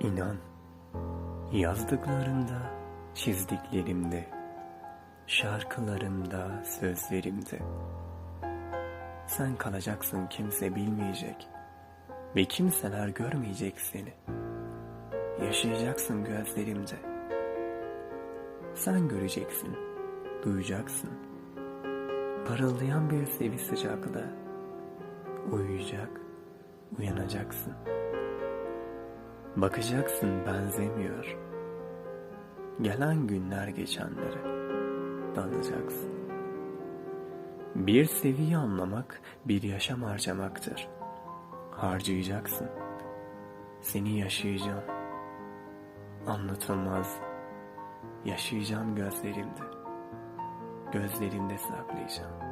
İnan, yazdıklarımda, çizdiklerimde, şarkılarımda, sözlerimde. Sen kalacaksın kimse bilmeyecek ve kimseler görmeyecek seni. Yaşayacaksın gözlerimde. Sen göreceksin, duyacaksın. Parıldayan bir sevi sıcaklığı. Uyuyacak, uyanacaksın. Bakacaksın benzemiyor. Gelen günler geçenlere dalacaksın. Bir seviyi anlamak bir yaşam harcamaktır. Harcayacaksın. Seni yaşayacağım. Anlatılmaz. Yaşayacağım gözlerimde. Gözlerinde saklayacağım.